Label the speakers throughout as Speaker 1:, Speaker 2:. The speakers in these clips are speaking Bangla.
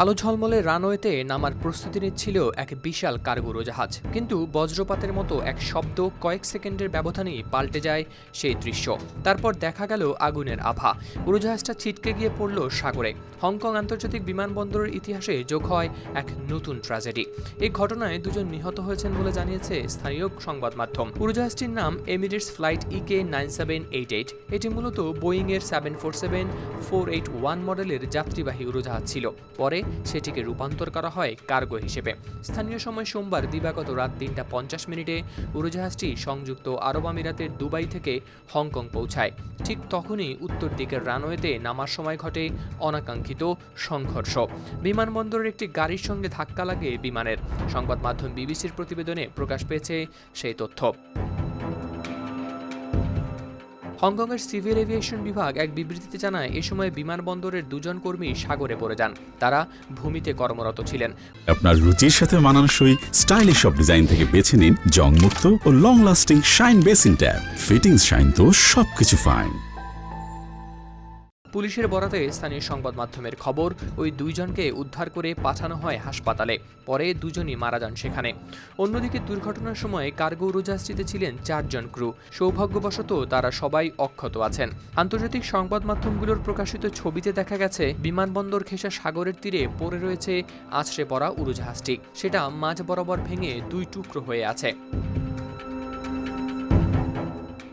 Speaker 1: আলো ঝলমলে রানওয়েতে নামার প্রস্তুতি নিচ্ছিল এক বিশাল কার্গো উড়োজাহাজ। কিন্তু বজ্রপাতের মতো এক শব্দ কয়েক সেকেন্ডের ব্যবধানেই পাল্টে যায় সেই দৃশ্য। তারপর দেখা গেল আগুনের আভা। উড়োজাহাজটা ছিটকে গিয়ে পড়ল সাগরে। হংকং আন্তর্জাতিক বিমানবন্দরের ইতিহাসে যোগ হয় এক নতুন ট্র্যাজেডি। এই ঘটনায় দুজন নিহত হয়েছেন বলে জানিয়েছে স্থানীয় সংবাদ মাধ্যম। উড়োজাহাজটির নাম Emirates flight EK nine seven eight eight এটি মূলত বোয়িংয়ের seven four seven four eight one মডেলের যাত্রীবাহী উড়োজাহাজ ছিল। পরে সেটিকে রূপান্তর করা হয় কার্গো হিসেবে। স্থানীয় সময় সোমবার দিবাগত রাত তিনটা পঞ্চাশ মিনিটে উড়োজাহাজটি সংযুক্ত আরব আমিরাতের দুবাই থেকে হংকং পৌঁছায়। ঠিক তখনই উত্তর দিকের রানওয়েতে নামার সময় ঘটে অনাকাঙ্ক্ষিত সংঘর্ষ। বিমানবন্দরের একটি গাড়ির সঙ্গে ধাক্কা লাগে বিমানের। সংবাদ মাধ্যম বিবিসির প্রতিবেদনে প্রকাশ পেয়েছে সেই তথ্য। হংকংয়ের সিভিল এভিয়েশন বিভাগ এক বিবৃতিতে জানায়, এ সময় বিমানবন্দরের দুজন কর্মী সাগরে পড়ে যান। তারা ভূমিতে কর্মরত ছিলেন।
Speaker 2: আপনার রুচির সাথে মানানসই স্টাইলিশ সব ডিজাইন থেকে বেছে নিন জংমুক্ত ও long lasting shine basin tap fittings shine তো সবকিছু ফাইন
Speaker 1: পুলিশের বরাতে স্থানীয় সংবাদ মাধ্যমের খবর, ওই দুইজনকে উদ্ধার করে পাঠানো হয় হাসপাতালে। পরে দুজনই মারা যান সেখানে। অন্যদিকে দুর্ঘটনার সময় কার্গো উড়োজাহাজটিতে ছিলেন চারজন ক্রু। সৌভাগ্যবশত তারা সবাই অক্ষত আছেন। আন্তর্জাতিক সংবাদ মাধ্যমগুলোর প্রকাশিত ছবিতে দেখা গেছে, বিমানবন্দর ঘেঁষা সাগরের তীরে পড়ে রয়েছে আছড়ে পড়া উড়োজাহাজটি। সেটা মাঝ বরাবর ভেঙে দুই টুকরো হয়ে আছে।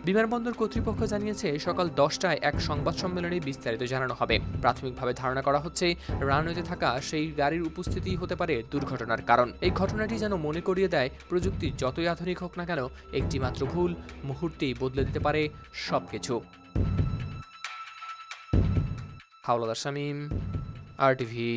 Speaker 1: বিমানবন্দর কর্তৃপক্ষ জানিয়েছে, সকাল দশটায় এক সংবাদ সম্মেলনে বিস্তারিত জানানো হবে। প্রাথমিকভাবে ধারণা করা হচ্ছে, রানওয়েতে থাকা সেই গাড়ির উপস্থিতি হতে পারে দুর্ঘটনার কারণ। এই ঘটনাটি যেন মনে করিয়ে দেয়, প্রযুক্তি যতই আধুনিক হোক না কেন একটি মাত্র ভুল মুহূর্তেই বদলে দিতে পারে সব কিছু হাওলাদার শামীম, আর টিভি।